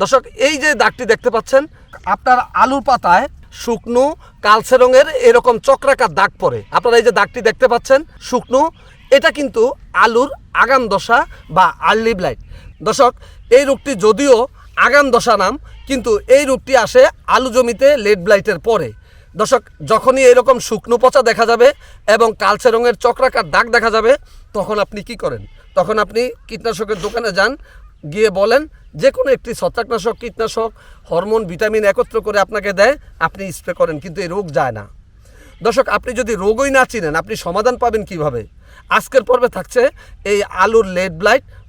দর্শক, এই যে দাগটি দেখতে পাচ্ছেন, আপনার আলুর পাতায় শুকনো কালচে রঙের এরকম চক্রাকার দাগ পড়ে। আপনারা এই যে দাগটি দেখতে পাচ্ছেন, শুকনো, এটা কিন্তু আলুর আগাম দশা বা আর্লি ব্লাইট। দর্শক, এই রোগটি যদিও আগাম দশা নাম, কিন্তু এই রোগটি আসে আলু জমিতে লেড ব্লাইটের পরে। দর্শক, যখনই এরকম শুকনো পচা দেখা যাবে এবং কালচে রঙের চক্রাকার দাগ দেখা যাবে, তখন আপনি কি করেন? তখন আপনি কীটনাশকের দোকানে যান গিয়ে বলেন, যে কোনো একটি ছত্রাকনাশক, কীটনাশক, হরমোন, ভিটামিন একত্র করে আপনাকে দেয়, আপনি স্প্রে করেন, কিন্তু এই রোগ যায় না। দর্শক, আপনি যদি রোগই না চিনেন, আপনি সমাধান পাবেন কীভাবে? আজকের পর্বে থাকছে এই আলুর লেড ব্লাইট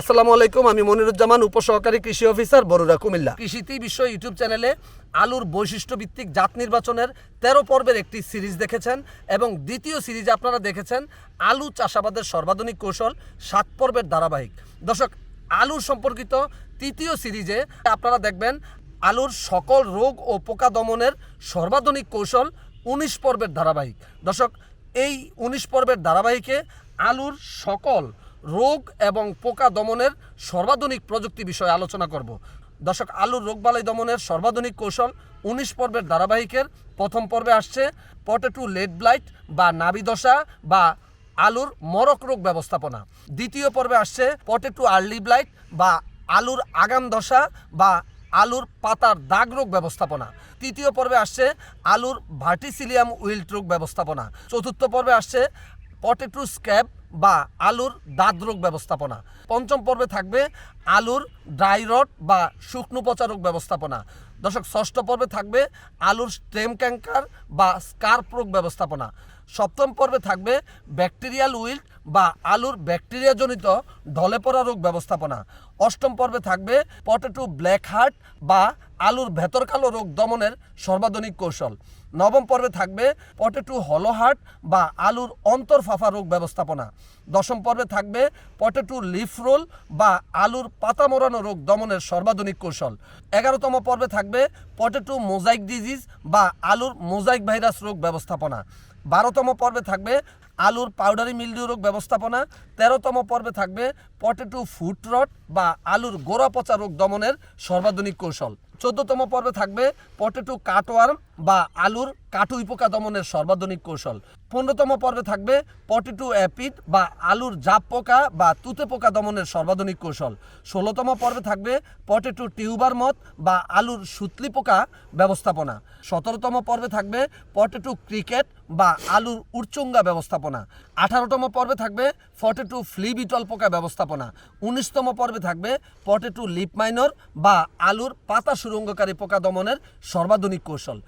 আসসালামু আলাইকুম, আমি মনিরুজ্জামান, উপসহকারী কৃষি অফিসার বরুড়া, কুমিল্লা। কৃষিতেই বিশ্ব ইউটিউব চ্যানেলে আলুর বৈশিষ্ট্য ভিত্তিক জাত নির্বাচনের তেরো পর্বের একটি সিরিজ দেখেছেন এবং দ্বিতীয় সিরিজে আপনারা দেখেছেন আলু চাষাবাদের সর্বাধুনিক কৌশল সাত পর্বের ধারাবাহিক। দর্শক, আলুর সম্পর্কিত তৃতীয় সিরিজে আপনারা দেখবেন আলুর সকল রোগ ও পোকা দমনের সর্বাধুনিক কৌশল উনিশ পর্বের ধারাবাহিক। দর্শক, এই উনিশ পর্বের ধারাবাহিকে আলুর সকল রোগ এবং পোকা দমনের সর্বাধুনিক প্রযুক্তি বিষয়ে আলোচনা করব। দর্শক, আলুর রোগবালাই দমনের সর্বাধুনিক কৌশল উনিশ পর্বের ধারাবাহিকের প্রথম পর্বে আসছে পটেটু লেড ব্লাইট বা নাবিদশা বা আলুর মরক রোগ ব্যবস্থাপনা। দ্বিতীয় পর্বে আসছে পটেটু আর্লি ব্লাইট বা আলুর আগাম দশা বা আলুর পাতার দাগ রোগ ব্যবস্থাপনা। তৃতীয় পর্বে আসছে আলুর ভার্টিসিলিয়াম উইল্ট রোগ ব্যবস্থাপনা। চতুর্থ পর্বে আসছে পটেটু স্ক্যাব বা আলুর দাঁত রোগ ব্যবস্থাপনা। পঞ্চম পর্বে থাকবে আলুর ড্রাই রড বা শুকনো পচা রোগ ব্যবস্থাপনা। দর্শক, ষষ্ঠ পর্বে থাকবে আলুর স্টেম ক্যাঙ্কার বা স্কার্প রোগ ব্যবস্থাপনা। সপ্তম পর্বে থাকবে ব্যাকটেরিয়াল উইল্ট বা আলুর ব্যাকটেরিয়াজনিত ঢলে পড়া রোগ ব্যবস্থাপনা। অষ্টম পর্বে থাকবে পটেটো ব্ল্যাক হার্ট বা আলুর ভেতর কালো রোগ দমনের সর্বাধুনিক কৌশল। নবম পর্বে থাকবে পটেটো হলো হার্ট বা আলুর অন্তর অন্তর্ফাফা রোগ ব্যবস্থাপনা। দশম পর্বে থাকবে পটেটো লিফ রোল বা আলুর পাতা মোড়ানো রোগ দমনের সর্বাধুনিক কৌশল। এগারোতম পর্বে থাকবে পটেটো মোজাইক ডিজিজ বা আলুর মোজাইক ভাইরাস রোগ ব্যবস্থাপনা। বারোতম পর্বে থাকবে আলুর পাউডারি মিলডিউ রোগ ব্যবস্থাপনা তেরোতম পর্বে থাকবে পটেটো ফুট রট বা আলুর গোড়া পচা রোগ দমনের সর্বাধুনিক কৌশল। চোদ্দতম পর্বে থাকবে পটেটো কাটওয়ার্ম বা আলুর কাটুই পোকা দমনের সর্বাধুনিক কৌশল। পনেরোতম পর্বে থাকবে পটেটো অ্যাপিড বা আলুর জাপ পোকা বা তুতে পোকা দমনের সর্বাধুনিক কৌশল। ষোলোতম পর্বে থাকবে পটেটো টিউবার মত বা আলুর সুতলি পোকা ব্যবস্থাপনা। সতেরোতম পর্বে থাকবে পটেটো ক্রিকেট বা আলুর উচ্চঙ্গা ব্যবস্থাপনা। আঠারোতম পর্বে থাকবে ফর্টি ফ্লি ফ্লিবিটল পোকা ব্যবস্থাপনা। উনিশতম পর্বে থাকবে ফর্টি টু লিপ মাইনর বা আলুর পাতা সুরঙ্গকারী পোকা দমনের সর্বাধুনিক কৌশল।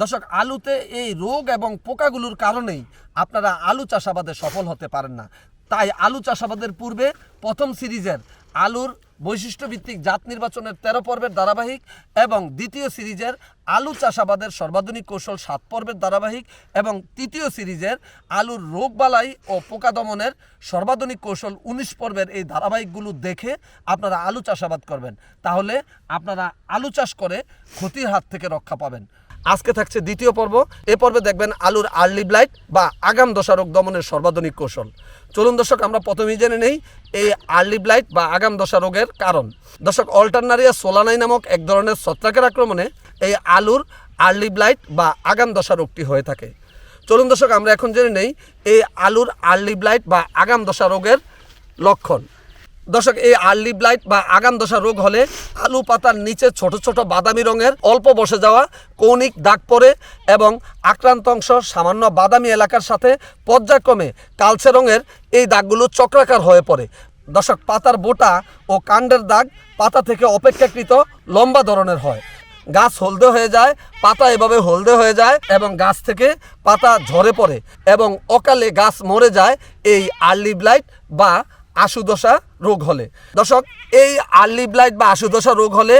দর্শক, আলুতে এই রোগ এবং পোকাগুলোর কারণেই আপনারা আলু চাষাবাদে সফল হতে পারেন না। তাই আলু চাষাবাদের পূর্বে প্রথম সিরিজের আলুর বৈশিষ্ট্যভিত্তিক জাত নির্বাচনের তেরো পর্বের ধারাবাহিক এবং দ্বিতীয় সিরিজের আলু চাষাবাদের সর্বাধুনিক কৌশল সাত পর্বের ধারাবাহিক এবং তৃতীয় সিরিজের আলুর রোগবালাই ও পোকা দমনের সর্বাধুনিক কৌশল উনিশ পর্বের এই ধারাবাহিকগুলো দেখে আপনারা আলু চাষাবাদ করবেন। তাহলে আপনারা আলু চাষ করে ক্ষতির হাত থেকে রক্ষা পাবেন। আজকে থাকছে দ্বিতীয় পর্ব। এ পর্বে দেখবেন আলুর আর্লি ব্লাইট বা আগাম দশা রোগ দমনের সর্বাধুনিক কৌশল। চলুন দর্শক, আমরা প্রথমেই জেনে নেই এই আর্লি ব্লাইট বা আগাম দশা রোগের কারণ। দর্শক অল্টারনারিয়া সোলানাই নামক এক ধরনের ছত্রাকের আক্রমণে এই আলুর আর্লি ব্লাইট বা আগাম দশা রোগটি হয়ে থাকে। চলুন দর্শক, আমরা এখন জেনে নেই এই আলুর আর্লি ব্লাইট বা আগাম দশা রোগের লক্ষণ। দর্শক, এই আর্লি ব্লাইট বা আগাম দশা রোগ হলে আলু পাতার নিচে ছোট ছোট বাদামি রঙের অল্প বসে যাওয়া কৌণিক দাগ পড়ে এবং আক্রান্ত অংশ সামান্য বাদামি এলাকার সাথে পর্যায়ক্রমে কালচে রঙের এই দাগগুলো চক্রাকার হয়ে পড়ে। দর্শক, পাতার বোটা ও কাণ্ডের দাগ পাতা থেকে অপেক্ষাকৃত লম্বা ধরনের হয়। গাছ হলদে হয়ে যায়, পাতা এভাবে হলদে হয়ে যায় এবং গাছ থেকে পাতা ঝরে পড়ে এবং অকালে গাছ মরে যায় এই আর্লি ব্লাইট বা আশুদশা রোগ হলে। দর্শক, এই আর্লি ব্লাইট বা আশুদশা রোগ হলে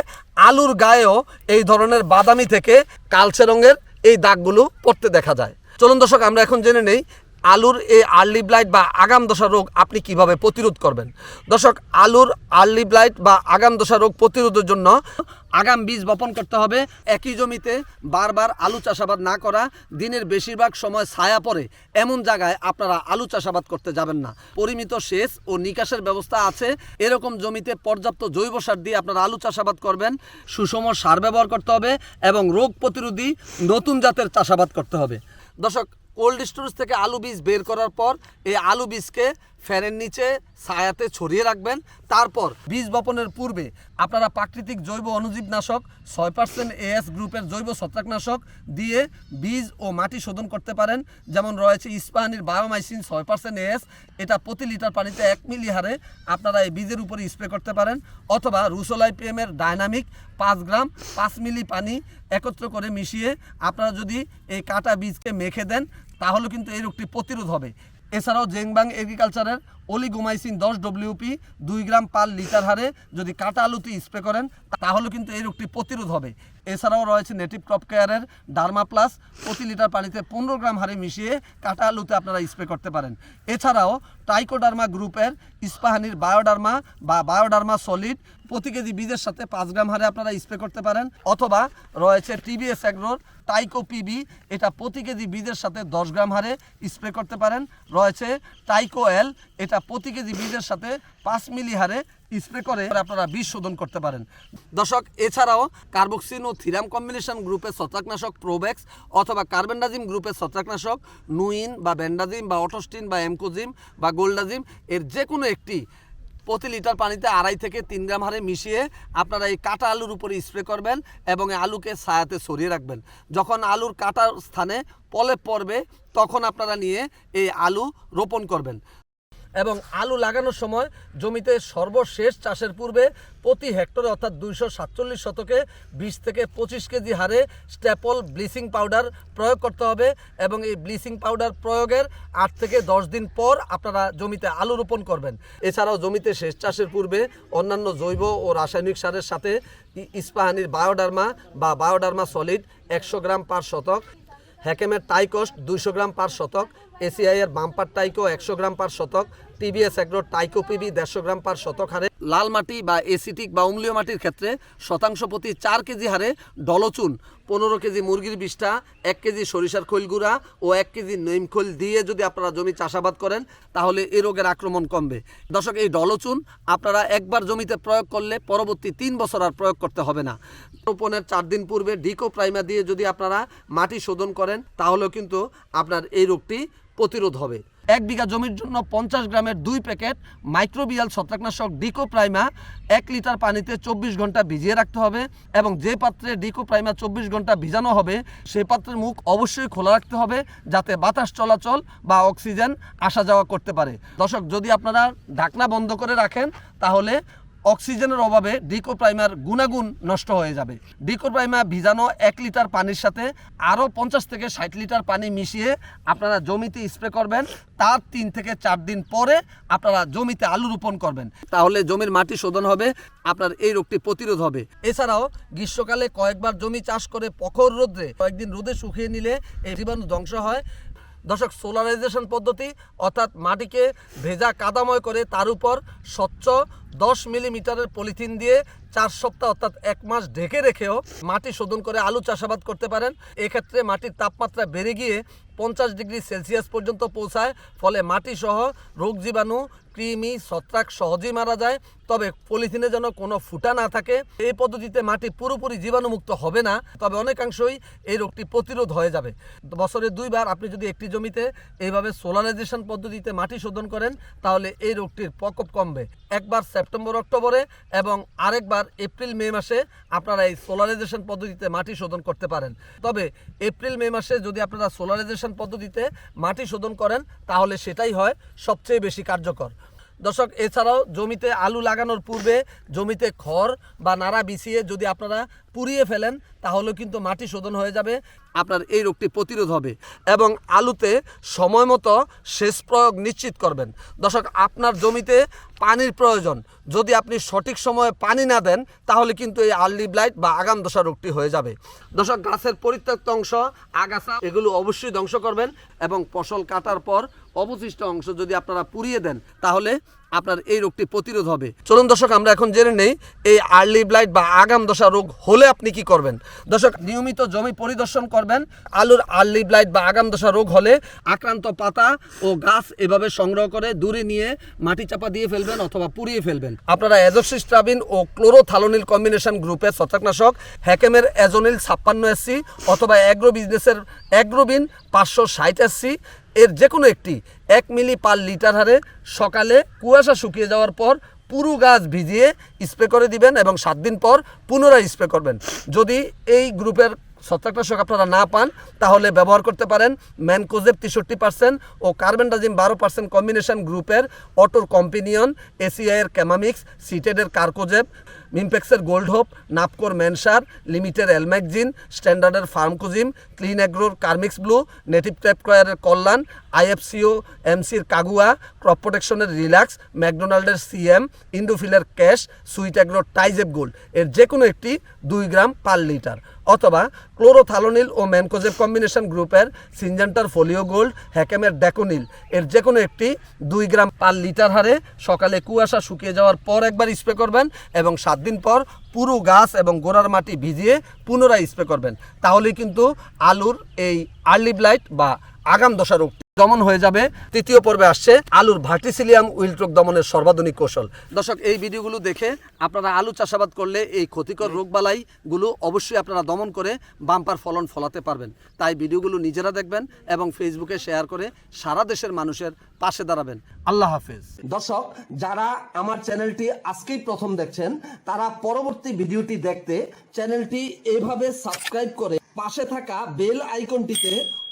আলুর গায়েও এই ধরনের বাদামি থেকে কালচে রঙের এই দাগগুলো পড়তে দেখা যায়। চলুন দর্শক, আমরা এখন জেনে নেই আলুর এই আর্লি ব্লাইট বা আগাম দশা রোগ আপনি কীভাবে প্রতিরোধ করবেন? দর্শক, আলুর আর্লি ব্লাইট বা আগাম দশা রোগ প্রতিরোধের জন্য আগাম বীজ বপন করতে হবে। একই জমিতে বারবার আলু চাষাবাদ না করা, দিনের বেশিরভাগ সময় ছায়া পড়ে, এমন জায়গায় আপনারা আলু চাষাবাদ করতে যাবেন না। পরিমিত সেচ ও নিকাশের ব্যবস্থা আছে। এরকম জমিতে পর্যাপ্ত জৈব সার দিয়ে আপনারা আলু চাষাবাদ করবেন। সুষম সার ব্যবহার করতে হবে এবং রোগ প্রতিরোধী নতুন জাতের চাষাবাদ করতে হবে। দর্শক কোল্ড স্টোরেজ থেকে আলু বীজ বের করার পর এই আলু বীজকে ফ্যানের নিচে ছায়াতে ছড়িয়ে রাখবেন। তারপর বীজ বপনের পূর্বে আপনারা প্রাকৃতিক জৈব অনুজীবনাশক ছয় পার্সেন্ট এএস গ্রুপের জৈব ছত্রাকনাশক দিয়ে বীজ ও মাটি শোধন করতে পারেন। যেমন রয়েছে ইস্পাহানির বায়োমাইসিন ছয় পার্সেন্ট এএস এটা প্রতি লিটার পানিতে এক মিলি হারে আপনারা এই বীজের উপরে স্প্রে করতে পারেন। অথবা রুসোলাই পিএমের ডায়নামিক পাঁচ গ্রাম, পাঁচ মিলি পানি একত্র করে মিশিয়ে আপনারা যদি এই কাটা বীজকে মেখে দেন তাহলে কিন্তু এই রোগটি প্রতিরোধ হবে। এছাড়াও জেংবাং এগ্রিকালচারের অলিগোমাইসিন দশ ডব্লিউপি দুই গ্রাম পার লিটার হারে যদি কাটা আলুতে স্প্রে করেন, তাহলে কিন্তু এই রোগটি প্রতিরোধ হবে। এছাড়াও রয়েছে নেটিভ ক্রপ কেয়ারের ডার্মা প্লাস প্রতি লিটার পানিতে পনেরো গ্রাম হারে মিশিয়ে কাটা আলুতে আপনারা স্প্রে করতে পারেন। এছাড়াও টাইকোডার্মা গ্রুপের ইস্পাহানির বায়োডার্মা বা বায়োডার্মা সলিড প্রতি কেজি বীজের সাথে পাঁচ গ্রাম হারে আপনারা স্প্রে করতে পারেন। অথবা রয়েছে টিবিএস অ্যাগ্রোর টাইকো পিবি এটা প্রতি কেজি বীজের সাথে দশ গ্রাম হারে স্প্রে করতে পারেন। রয়েছে টাইকো এল এটা প্রতি কেজি বীজের সাথে পাঁচ মিলি হারে স্প্রে করে আপনারা বীজ শোধন করতে পারেন। দর্শক, এছাড়াও কার্বক্সিন ও থিরাম কম্বিনেশন গ্রুপের ছত্রাকনাশক প্রোব্যাক্স অথবা কার্বেন্ডাজিম গ্রুপের ছত্রাকনাশক নুইন বা ব্যান্ডাজিম বা অটোস্টিন বা এমকোজিম বা গোল্ডাজিম এর যে কোনো একটি প্রতি লিটার পানিতে আড়াই থেকে তিন গ্রাম হারে মিশিয়ে আপনারা এই কাটা আলুর উপরে স্প্রে করবেন এবং আলুকে ছায়াতে সরিয়ে রাখবেন। যখন আলুর কাটার স্থানে পলে পড়বে, তখন আপনারা নিয়ে এই আলু রোপণ করবেন। এবং আলু লাগানোর সময় জমিতে সর্বশেষ চাষের পূর্বে প্রতি হেক্টরে অর্থাৎ দুইশো সাতচল্লিশ শতকে বিশ থেকে পঁচিশ কেজি হারে স্ট্যাপল ব্লিচিং পাউডার প্রয়োগ করতে হবে এবং এই ব্লিচিং পাউডার প্রয়োগের আট থেকে দশ দিন পর আপনারা জমিতে আলু রোপণ করবেন। এছাড়াও জমিতে শেষ চাষের পূর্বে অন্যান্য জৈব ও রাসায়নিক সারের সাথে ইস্পাহানির বায়োডার্মা বা বায়োডার্মা সলিড একশো গ্রাম পার শতক, হ্যাকেমের টাইকস্ট দুইশো গ্রাম পার শতক এসিআই এর বাম্পার টাইকো একশো গ্রাম পার শতক টিবিএস এগ্রো টাইকো পিবি দেড়শো গ্রাম পার শতক হারে, লাল মাটি বা এসিটিক বা অম্লীয় মাটির ক্ষেত্রে শতাংশ প্রতি চার কেজি হারে ডলচুন। পনেরো কেজি মুরগির বিষ্ঠা, এক কেজি সরিষার খৈল গুঁড়া ও এক কেজি নিম খৈল দিয়ে যদি আপনারা জমি চাষাবাদ করেন, তাহলে এ রোগের আক্রমণ কমবে। দর্শক, এই ডলচুন আপনারা একবার জমিতে প্রয়োগ করলে পরবর্তী তিন বছর আর প্রয়োগ করতে হবে না। রোপণের চার দিন পূর্বে ডিকো প্রাইমা দিয়ে যদি আপনারা মাটি শোধন করেন, তাহলেও কিন্তু আপনার এই রোগটি প্রতিরোধ হবে। এক বিঘা জমির জন্য পঞ্চাশ গ্রামের দুই প্যাকেট মাইক্রোবিয়াল ছত্রাকনাশক ডিকো প্রাইমা এক লিটার পানিতে চব্বিশ ঘণ্টা ভিজিয়ে রাখতে হবে এবং যে পাত্রে ডিকো প্রাইমা চব্বিশ ঘণ্টা ভিজানো হবে সেই পাত্রের মুখ অবশ্যই খোলা রাখতে হবে যাতে বাতাস চলাচল বা অক্সিজেন আসা যাওয়া করতে পারে। দর্শক, যদি আপনারা ঢাকনা বন্ধ করে রাখেন, তাহলে অক্সিজেনের অভাবে ডিকো প্রাইমার গুণাগুণ নষ্ট হয়ে যাবে। ডিকো প্রাইমার ভিজানো এক লিটার পানির সাথে আরও পঞ্চাশ থেকে ষাট লিটার পানি মিশিয়ে আপনারা জমিতে স্প্রে করবেন। তার তিন থেকে চার দিন পরে আপনারা জমিতে আলু রোপণ করবেন। তাহলে জমির মাটি শোধন হবে, আপনার এই রোগটি প্রতিরোধ হবে। এছাড়াও গ্রীষ্মকালে কয়েকবার জমি চাষ করে প্রখর রোদ্রে কয়েকদিন রোদে শুকিয়ে নিলে এই জীবাণু ধ্বংস হয়। দর্শক সোলারাইজেশন পদ্ধতি অর্থাৎ মাটিকে ভেজা কাদাময় করে তার উপর স্বচ্ছ দশ মিলিমিটারের পলিথিন দিয়ে চার সপ্তাহ অর্থাৎ এক মাস ঢেকে রেখেও মাটি শোধন করে আলু চাষাবাদ করতে পারেন। এক্ষেত্রে মাটির তাপমাত্রা বেড়ে গিয়ে পঞ্চাশ ডিগ্রি সেলসিয়াস পর্যন্ত পৌঁছায়, ফলে মাটি সহ রোগ জীবাণু কৃমি ছত্রাক সহজেই মারা যায়, তবে পলিথিনে যেন কোনো ফুটা না থাকে। এই পদ্ধতিতে মাটি পুরোপুরি জীবাণুমুক্ত হবে না, তবে অনেকাংশই এই রোগটি প্রতিরোধ হয়ে যাবে। বছরে দুইবার আপনি যদি একটি জমিতে এইভাবে সোলারাইজেশন পদ্ধতিতে মাটি শোধন করেন, তাহলে এই রোগটির প্রকোপ কমবে। একবার সেপ্টেম্বর, অক্টোবরে এবং আরেকবার এপ্রিল, মে মাসে আপনারা এই সোলারাইজেশন পদ্ধতিতে মাটি শোধন করতে পারেন। তবে এপ্রিল, মে মাসে যদি আপনারা সোলারাইজেশন পদ্ধতিতে মাটি শোধন করেন, তাহলে সেটাই হয় সবচেয়ে বেশি কার্যকর। দর্শক এছাড়াও জমিতে আলু লাগানোর পূর্বে জমিতে খড় বা নাড়া বিছিয়ে যদি আপনারা পুড়িয়ে ফেলেন, তাহলেও কিন্তু মাটি শোধন হয়ে যাবে, আপনার এই রোগটি প্রতিরোধ হবে এবং আলুতে সময় মতো সেচ প্রয়োগ নিশ্চিত করবেন। দর্শক, আপনার জমিতে পানির প্রয়োজন। যদি আপনি সঠিক সময়ে পানি না দেন, তাহলে কিন্তু এই আর্লি ব্লাইট বা আগাম দশা রোগটি হয়ে যাবে। দর্শক, গাছের পরিত্যক্ত অংশ, আগাছা, এগুলো অবশ্যই ধ্বংস করবেন এবং ফসল কাটার পর অবশিষ্ট অংশ যদি আপনারা পুড়িয়ে দেন, তাহলে আপনার এই রোগটি প্রতিরোধ হবে। চলুন দর্শক, আমরা এখন জেনে নেই এই আর্লি ব্লাইট বা আগাম দশা রোগ হলে আপনি কি করবেন। দর্শক, নিয়মিত জমি পরিদর্শন করবেন, আলুর আর্লি ব্লাইট বা আগাম দশা রোগ হলে আক্রান্ত পাতা ও গাছ এভাবে সংগ্রহ করে দূরে নিয়ে মাটি চাপা দিয়ে ফেলবেন অথবা পুড়িয়ে ফেলবেন। আপনারা এজোসিস্ট্রাবিন ও ক্লোরোথালোনিল কম্বিনেশন গ্রুপের ছত্রাকনাশক, হ্যাকেমের এজোনিল ছাপ্পান্ন এসসি অথবা অ্যাগ্রো বিজনেসের অ্যাগ্রোবিন পাঁচশো ষাট এসসি এর যে কোনো একটি, এক মিলি পার লিটার হারে সকালে কুয়াশা শুকিয়ে যাওয়ার পর পুরো গাছ ভিজিয়ে স্প্রে করে দিবেন এবং সাত দিন পর পুনরায় স্প্রে করবেন। যদি এই গ্রুপের ছত্রাকনাশক আপনারা না পান, তাহলে ব্যবহার করতে পারেন ম্যানকোজেব তেষট্টি পার্সেন্ট ও কার্বেন্ডাজিম বারো পার্সেন্ট কম্বিনেশন গ্রুপের অটোর কম্পিনিয়ন, এসিআইয়ের ক্যামামিক্স, সিটেডের কার্কোজেব মিমপেক্সের গোল্ড হোপ নাপকোর ম্যানসার লিমিটের এলম্যাকজিন স্ট্যান্ডার্ডের ফার্মকোজিম, ক্লিন অ্যাগ্রোর কার্মিক্স ব্লু, নেটিভ ট্যাপকয়ারের কল্যাণ, আইএফসিও, এমসির কাগুয়া, ক্রপ প্রোটেকশনের রিল্যাক্স, ম্যাকডোনাল্ডের সিএম, ইন্ডোফিলের ক্যাশ, সুইট অ্যাগ্রোর টাইজেপ গোল্ড, এর যে কোনো একটি দুই গ্রাম পার লিটার। অথবা ক্লোরোথালোনিল ও ম্যানকোজেব কম্বিনেশন গ্রুপের সিনজেন্টার ফোলিও গোল্ড, হ্যাকেমের ড্যাকোনিল, এর যে কোনো একটি দুই গ্রাম পার লিটার হারে সকালে কুয়াশা শুকিয়ে যাওয়ার পর একবার স্প্রে করবেন এবং সাত দিন পর পুরো গাছ এবং গোড়ার মাটি ভিজিয়ে পুনরায় স্প্রে করবেন। তাহলে কিন্তু আলুর এই আর্লি ব্লাইট বা আগাম দশা রোগ দমন হয়ে যাবে। তৃতীয় পর্বে আসছে আলুর ভার্টিসিলিয়াম উইলট্রোক দমনের সর্বাধুনিক কৌশল। দর্শক, এই ভিডিওগুলো দেখে আপনারা আলু চাষাবাদ করলে এই ক্ষতিকর রোগবালাইগুলো অবশ্যই আপনারা দমন করে বাম্পার ফলন ফলাতে পারবেন। তাই ভিডিওগুলো নিজেরা দেখবেন এবং ফেসবুকে শেয়ার করে সারা দেশের মানুষের পাশে দাঁড়াবেন। আল্লাহ হাফেজ। দর্শক, যারা আমার চ্যানেলটি আজকেই প্রথম দেখছেন, তারা পরবর্তী ভিডিওটি দেখতে চ্যানেলটি এভাবে সাবস্ক্রাইব করে পাশে থাকা বেল আইকনটিতে